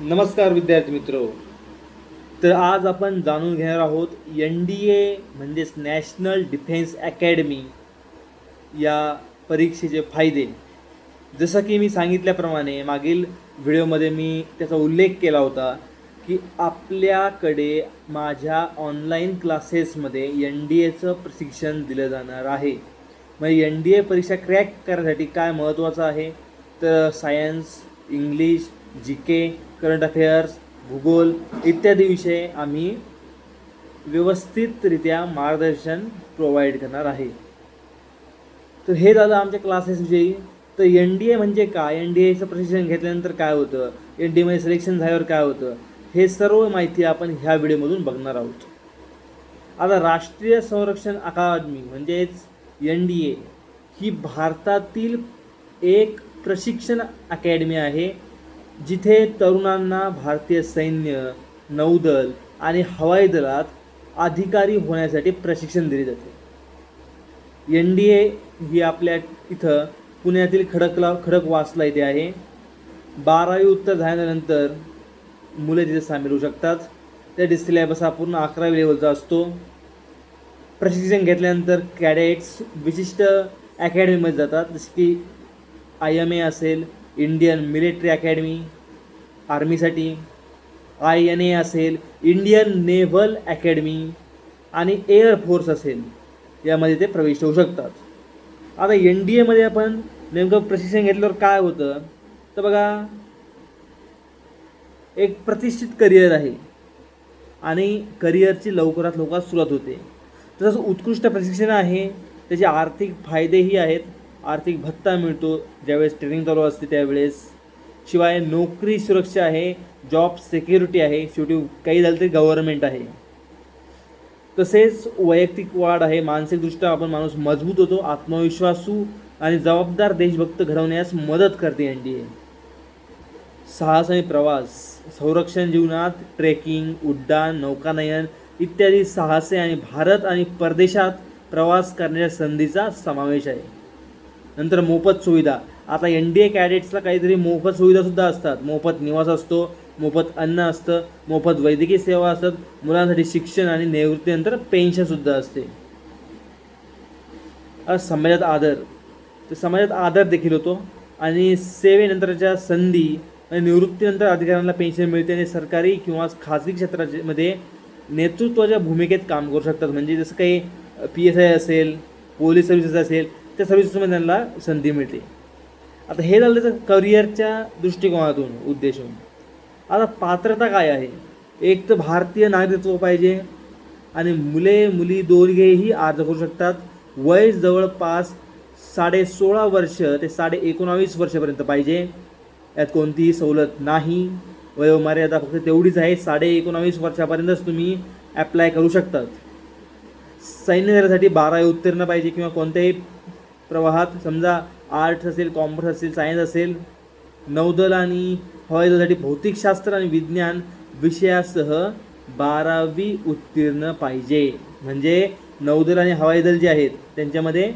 नमस्कार विद्यार्थी मित्र. तर आज आपण जाणून घेणार आहोत एन डी ए म्हणजेच नॅशनल डिफेन्स अकॅडमी या परीक्षेचे फायदे. जसं की मी सांगितल्याप्रमाणे मागील व्हिडिओमध्ये मी त्याचा उल्लेख केला होता की आपल्याकडे माझ्या ऑनलाईन क्लासेसमध्ये एन डी एचं प्रशिक्षण दिलं जाणार आहे. मग एन डी ए परीक्षा क्रॅक करण्यासाठी काय महत्त्वाचं आहे? तर science English G K current affairs भूगोल इत्यादी विषय आम्ही व्यवस्थितरित्या मार्गदर्शन प्रोव्हाइड करणार आहे. तर हे झालं आमच्या क्लासेसविषयी तर एन डी ए म्हणजे काय? एन डी एचं प्रशिक्षण घेतल्यानंतर काय होतं? एन डी एमध्ये सिलेक्शन झाल्यावर काय होतं? हे सर्व माहिती आपण ह्या व्हिडिओमधून बघणार आहोत. आता राष्ट्रीय संरक्षण अकादमी म्हणजेच एन डी ए ही भारतातील एक प्रशिक्षण अकॅडमी आहे. जिथे तरुणांना भारतीय सैन्य नौदल आणि हवाई दलात अधिकारी होण्यासाठी प्रशिक्षण दिले जाते. एन डी ए ही आपल्या इथं पुण्यातील खडकला खडकवासला इथे आहे. बारावी उत्तर झाल्यानंतर मुले तिथे सामील होऊ शकतात. त्या सिलेबस हा पूर्ण अकरावी लेवलचा असतो. प्रशिक्षण घेतल्यानंतर कॅडेट्स विशिष्ट अकॅडमीमध्ये जातात. जसे की आय एम ए असेल इंडियन मिलिटरी अकॅडमी आर्मीसाठी आय एन ए असेल इंडियन नेव्हल अकॅडमी आणि एअरफोर्स असेल यामध्ये ते प्रविष्ट होऊ शकतात. आता एन डी एमध्ये आपण नेमकं प्रशिक्षण घेतल्यावर काय होतं? तर बघा एक प्रतिष्ठित करिअर आहे आणि करिअरची लवकरात लवकर सुरुवात होते. तसंच उत्कृष्ट प्रशिक्षण आहे त्याचे आर्थिक फायदेही आहेत आर्थिक भत्ता मिळतो ज्यावेळेस ट्रेनिंग चालू असते त्यावेळेस. शिवाय नोकरी सुरक्षा आहे जॉब सिक्युरिटी आहे शेवटी काही झालं तरी गव्हर्नमेंट आहे. तसेच वैयक्तिक वाढ आहे मानसिकदृष्ट्या आपण माणूस मजबूत होतो आत्मविश्वासू आणि जबाबदार देशभक्त घडवण्यास मदत करते एन डी ए साहस आणि प्रवास संरक्षण जीवनात ट्रेकिंग उड्डाण नौकानयन इत्यादी साहसे आणि भारत आणि परदेशात प्रवास करण्याच्या संधीचा समावेश आहे. नंतर मोफत सुविधा. आता एन डी ए कॅडेट्सला काहीतरी मोफत सुविधासुद्धा असतात. मोफत निवास असतो मोफत अन्न असतं मोफत वैद्यकीय सेवा असतात. मुलांसाठी शिक्षण आणि निवृत्तीनंतर पेन्शनसुद्धा असते. समाजात आदर. तर समाजात आदर देखील होतो. आणि सेवेनंतरच्या संधी आणि निवृत्तीनंतर अधिकाऱ्यांना पेन्शन मिळते आणि सरकारी किंवा खाजगी क्षेत्रामध्ये नेतृत्वाच्या भूमिकेत काम करू शकतात. म्हणजे जसं काही पी एस आय असेल पोलीस सर्व्हिसेस असेल त्या सर्व्हिसेसमध्ये त्यांना संधी मिळते. आता हे झालं त्याचं करिअरच्या दृष्टिकोनातून उद्देशून. आता पात्रता काय आहे? एक तर भारतीय नागरिकत्व पाहिजे आणि मुले मुली दोघेही अर्ज करू शकतात. वय जवळपास साडे सोळा वर्ष ते साडे एकोणावीस वर्षापर्यंत पाहिजे. यात कोणतीही सवलत नाही. वयोमर्यादा फक्त तेवढीच आहे. साडे एकोणावीस वर्षापर्यंतच तुम्ही ॲप्लाय करू शकतात. सैन्य दलासाठी बारावी उत्तीर्ण पाहिजे किंवा कोणत्याही प्रवाहात समजा आर्ट्स असेल कॉमर्स असेल सायन्स असेल नौदल आणि हवाईदलासाठी भौतिकशास्त्र आणि विज्ञान विषयासह बारावी उत्तीर्ण पाहिजे. म्हणजे नौदल आणि हवाई दल जे आहेत त्यांच्यामध्ये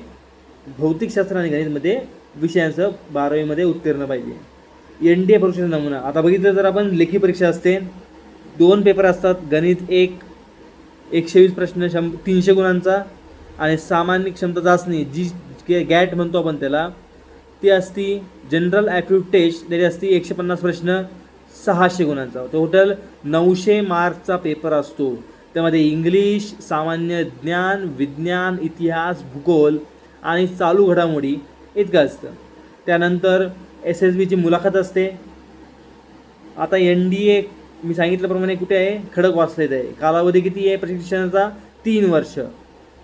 भौतिकशास्त्र आणि गणितमध्ये विषयांसह बारावीमध्ये उत्तीर्ण पाहिजे. एन डी ए परीक्षेचा नमुना. आता बघितलं तर आपण लेखी परीक्षा असते. दोन पेपर असतात. गणित एक एकशे वीस प्रश्न शं तीनशे गुणांचा आणि सामान्य क्षमता चाचणी जी की गॅट म्हणतो आपण त्याला ती असती जनरल ॲप्टिट्यूड टेस्ट त्याची असती एकशे पन्नास प्रश्न सहाशे गुणांचा. टोटल नऊशे मार्कचा पेपर असतो. त्यामध्ये इंग्लिश सामान्य ज्ञान विज्ञान इतिहास भूगोल आणि चालू घडामोडी इतकं असतं. त्यानंतर एस एस बीची मुलाखत असते. आता एन डी ए मी सांगितल्याप्रमाणे कुठे आहे? खडक वाचलेत आहे. कालावधी किती आहे प्रशिक्षणाचा? तीन वर्ष.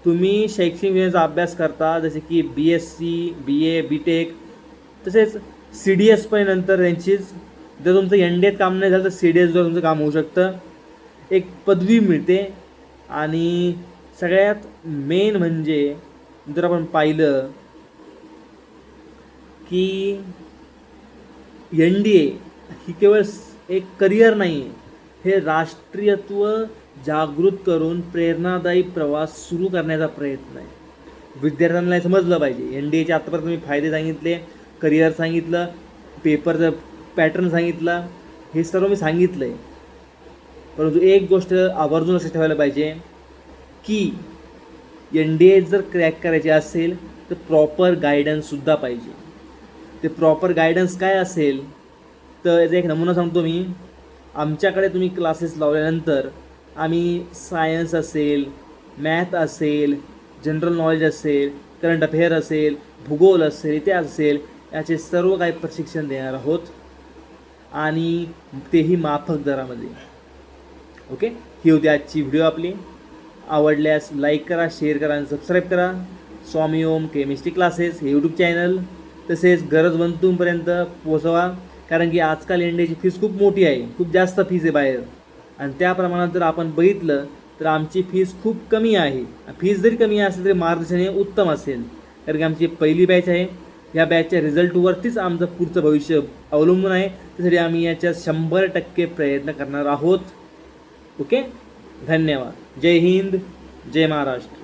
तुम्ही शैक्षणिक विषयाचा अभ्यास करता जसे की B S C B A B tech तसेच सी डी एस पण नंतर त्यांचीच जर तुमचं एन डी एत काम नाही झालं तर सी डी एसवर तुमचं काम होऊ शकतं. एक पदवी मिळते. आणि सगळ्यात मेन म्हणजे जर आपण पाहिलं की एन डी ए ही केवळ एक करिअर नाही आहे हे राष्ट्रीयत्व जागृत करून प्रेरणादायी प्रवास सुरू करण्याचा प्रयत्न आहे. विद्यार्थ्यांना हे समजलं पाहिजे. एन डी एचे आत्तापर्यंत मी फायदे सांगितले करिअर सांगितलं पेपरचं पॅटर्न सांगितला हे सर्व मी सांगितलं आहे परंतु एक गोष्ट आवर्जून लक्षात ठेवायला पाहिजे की एन डी ए जर क्रॅक करायचे असेल तर प्रॉपर गायडन्ससुद्धा पाहिजे. ते प्रॉपर गायडन्स काय असेल तर याचा एक नमुना सांगतो मी. आमच्याकडे तुम्ही क्लासेस लावल्यानंतर आम्ही सायन्स असेल मॅथ असेल जनरल नॉलेज असेल करंट अफेअर असेल भूगोल असेल इतिहास असेल याचे सर्व काही प्रशिक्षण देणार आहोत. आणि तेही माफक दरामध्ये. ओके ही होती आजची व्हिडिओ आपली. आवडल्यास लाईक करा शेअर करा आणि सबस्क्राईब करा. स्वामी ओम केमिस्ट्री क्लासेस हे यूट्यूब चॅनल तसेच गरज गरजवंतूंपर्यंत पोचवा कारण की आजकाल इंडियाची फीस खूप मोठी आहे. खूप जास्त फीस आहे बाहेर. आणि त्या प्रमाणात जर आपण बघितलं तर आमची फीस खूप कमी आहे. फीस जरी कमी असेल तरी मार्गदर्शन हे उत्तम असेल. कारण की आमची पहिली बॅच आहे. या बॅचच्या रिझल्टवरतीच आमचं पुढचं भविष्य अवलंबून आहे. त्यासाठी आम्ही याच्या शंभर टक्के प्रयत्न करणार आहोत. ओके? धन्यवाद. जय हिंद. जय महाराष्ट्र.